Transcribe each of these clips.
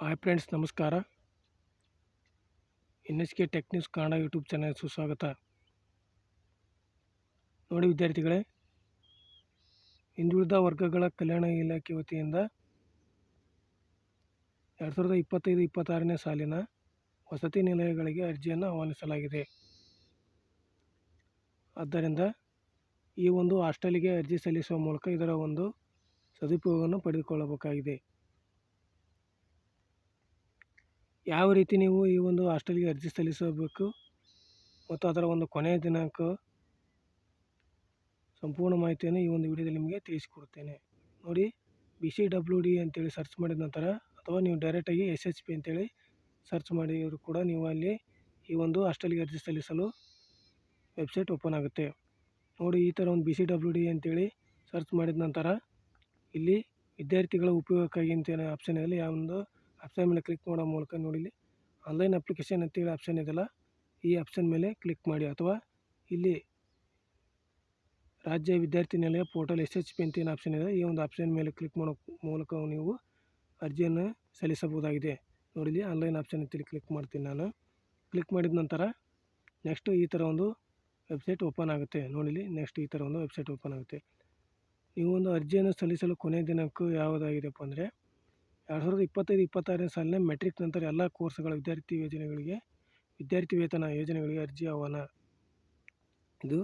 Hi friends, ನಮಸ್ಕಾರ. N S K tech Kannada YouTube channel ಸುಸ್ವಾಗತ. ನೋಡಿ ವಿದ್ಯಾರ್ಥಿಗಳೇ, ಹಿಂದುಳಿದ ವರ್ಗಗಳ ಕಲ್ಯಾಣ ಇಲಾಖೆ ವತಿಯಿಂದ ಎರಡು ಸಾವಿರದ ಇಪ್ಪತ್ತೈದು ಇಪ್ಪತ್ತಾರನೇ ಸಾಲಿನ ವಸತಿ ನಿಲಯಗಳಿಗೆ ಅರ್ಜಿಯನ್ನು ಆಹ್ವಾನಿಸಲಾಗಿದೆ. ಆದ್ದರಿಂದ ಈ ಒಂದು ಹಾಸ್ಟೆಲಿಗೆ ಅರ್ಜಿ ಸಲ್ಲಿಸುವ ಮೂಲಕ ಇದರ ಒಂದು ಸದುಪಯೋಗವನ್ನು ಪಡೆದುಕೊಳ್ಳಬೇಕಾಗಿದೆ. ಯಾವ ರೀತಿ ನೀವು ಈ ಒಂದು ಹಾಸ್ಟೆಲ್ಗೆ ಅರ್ಜಿ ಸಲ್ಲಿಸಬೇಕು ಮತ್ತು ಅದರ ಒಂದು ಕೊನೆಯ ದಿನಾಂಕ ಸಂಪೂರ್ಣ ಮಾಹಿತಿಯನ್ನು ಈ ಒಂದು ವಿಡಿಯೋದಲ್ಲಿ ನಿಮಗೆ ತಿಳಿಸಿಕೊಡ್ತೇನೆ ನೋಡಿ ಬಿ ಸಿ ಡಬ್ಲ್ಯೂ ಡಿ ಅಂತೇಳಿ ಸರ್ಚ್ ಮಾಡಿದ ನಂತರ ಅಥವಾ ನೀವು ಡೈರೆಕ್ಟಾಗಿ ಎಸ್ ಎಚ್ ಪಿ ಅಂತೇಳಿ ಸರ್ಚ್ ಮಾಡಿದರೂ ಕೂಡ ನೀವು ಅಲ್ಲಿ ಈ ಒಂದು ಹಾಸ್ಟೆಲ್ಗೆ ಅರ್ಜಿ ಸಲ್ಲಿಸಲು ವೆಬ್ಸೈಟ್ ಓಪನ್ ಆಗುತ್ತೆ. ನೋಡಿ, ಈ ಥರ ಒಂದು ಬಿ ಸಿ ಡಬ್ಲ್ಯೂ ಡಿ ಅಂತೇಳಿ ಸರ್ಚ್ ಮಾಡಿದ ನಂತರ ಇಲ್ಲಿ ವಿದ್ಯಾರ್ಥಿಗಳ ಉಪಯೋಗಕ್ಕಾಗಿ ಅಂತ ಆಪ್ಷನ್ ಇದೆ ಯಾವ ಒಂದು ಆಪ್ಷನ್ ಮೇಲೆ ಕ್ಲಿಕ್ ಮಾಡೋ ಮೂಲಕ ನೋಡಿ ಇಲ್ಲಿ ಆನ್ಲೈನ್ ಅಪ್ಲಿಕೇಶನ್ ಅಂತೇಳಿ ಆಪ್ಷನ್ ಇದೆಯಲ್ಲ, ಈ ಆಪ್ಷನ್ ಮೇಲೆ ಕ್ಲಿಕ್ ಮಾಡಿ ಅಥವಾ ಇಲ್ಲಿ ರಾಜ್ಯ ವಿದ್ಯಾರ್ಥಿ ನಿಲಯ ಪೋರ್ಟಲ್ ಎಸ್ ಎಚ್ ಪಿ ಅಂತ ಆಪ್ಷನ್ ಇದೆ, ಈ ಒಂದು ಆಪ್ಷನ್ ಮೇಲೆ ಕ್ಲಿಕ್ ಮಾಡೋ ಮೂಲಕ ನೀವು ಅರ್ಜಿಯನ್ನು ಸಲ್ಲಿಸಬಹುದಾಗಿದೆ. ನೋಡಿ ಇಲ್ಲಿ ಆನ್ಲೈನ್ ಆಪ್ಷನ್ ಅಂತೇಳಿ ಕ್ಲಿಕ್ ಮಾಡ್ತೀನಿ ನಾನು. ಕ್ಲಿಕ್ ಮಾಡಿದ ನಂತರ ನೆಕ್ಸ್ಟು ಈ ಥರ ಒಂದು ವೆಬ್ಸೈಟ್ ಓಪನ್ ಆಗುತ್ತೆ. ನೋಡಿ ಇಲ್ಲಿ ನೆಕ್ಸ್ಟ್ ಈ ಥರ ಒಂದು ವೆಬ್ಸೈಟ್ ಓಪನ್ ಆಗುತ್ತೆ. ಈ ಒಂದು ಅರ್ಜಿಯನ್ನು ಸಲ್ಲಿಸಲು ಕೊನೆಯ ದಿನಾಂಕ ಯಾವುದಾಗಿದೆಪ್ಪ ಅಂದರೆ ಎರಡು ಸಾವಿರದ ಇಪ್ಪತ್ತೈದು, ಇಪ್ಪತ್ತಾರನೇ ಸಾಲಿನ ಮೆಟ್ರಿಕ್ ನಂತರ ಎಲ್ಲ ಕೋರ್ಸ್ಗಳ ವಿದ್ಯಾರ್ಥಿ ಯೋಜನೆಗಳಿಗೆ, ವಿದ್ಯಾರ್ಥಿ ವೇತನ ಯೋಜನೆಗಳಿಗೆ ಅರ್ಜಿ ಆಹ್ವಾನ. ಇದು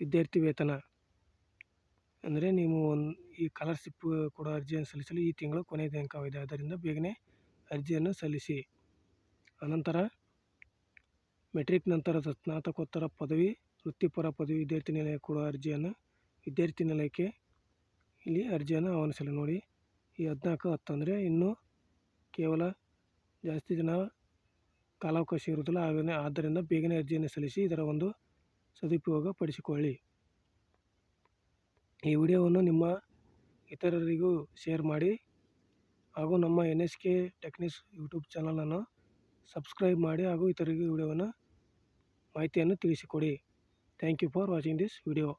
ವಿದ್ಯಾರ್ಥಿ ವೇತನ. ಅಂದರೆ ನೀವು ಒಂದು ಈ ಸ್ಕಾಲರ್ಶಿಪ್ ಕೊಡೋ ಅರ್ಜಿಯನ್ನು ಸಲ್ಲಿಸಲು ಈ ತಿಂಗಳು ಕೊನೆಯ ದಿನಾಂಕವಿದೆ ಆದ್ದರಿಂದ ಬೇಗನೆ ಅರ್ಜಿಯನ್ನು ಸಲ್ಲಿಸಿ. ಅನಂತರ ಮೆಟ್ರಿಕ್ ನಂತರದ ಸ್ನಾತಕೋತ್ತರ ಪದವಿ, ವೃತ್ತಿಪರ ಪದವಿ ವಿದ್ಯಾರ್ಥಿ ನಿಲಯ ಕೊಡುವ ಅರ್ಜಿಯನ್ನು ವಿದ್ಯಾರ್ಥಿ ನಿಲಯಕ್ಕೆ ಇಲ್ಲಿ ಅರ್ಜಿಯನ್ನು ಆಹ್ವಾನಿಸಲು ನೋಡಿ. ಈ ಹದಿನಾಲ್ಕು, ಹತ್ತಂದರೆ ಇನ್ನೂ ಕೇವಲ ಜಾಸ್ತಿ ದಿನ ಕಾಲಾವಕಾಶ ಇರುವುದಿಲ್ಲ. ಹಾಗೇ ಆದ್ದರಿಂದ ಬೇಗನೆ ಅರ್ಜಿಯನ್ನು ಸಲ್ಲಿಸಿ ಇದರ ಒಂದು ಸದುಪಯೋಗ ಪಡಿಸಿಕೊಳ್ಳಿ. ಈ ವಿಡಿಯೋವನ್ನು ನಿಮ್ಮ ಇತರರಿಗೂ ಶೇರ್ ಮಾಡಿ. ಹಾಗೂ ನಮ್ಮ N S K technics YouTube ಚಾನಲನ್ನು ಸಬ್ಸ್ಕ್ರೈಬ್ ಮಾಡಿ ಹಾಗೂ ಇತರರಿಗೂ ವಿಡಿಯೋವನ್ನು ಮಾಹಿತಿಯನ್ನು ತಿಳಿಸಿಕೊಡಿ. Thank you for watching this video.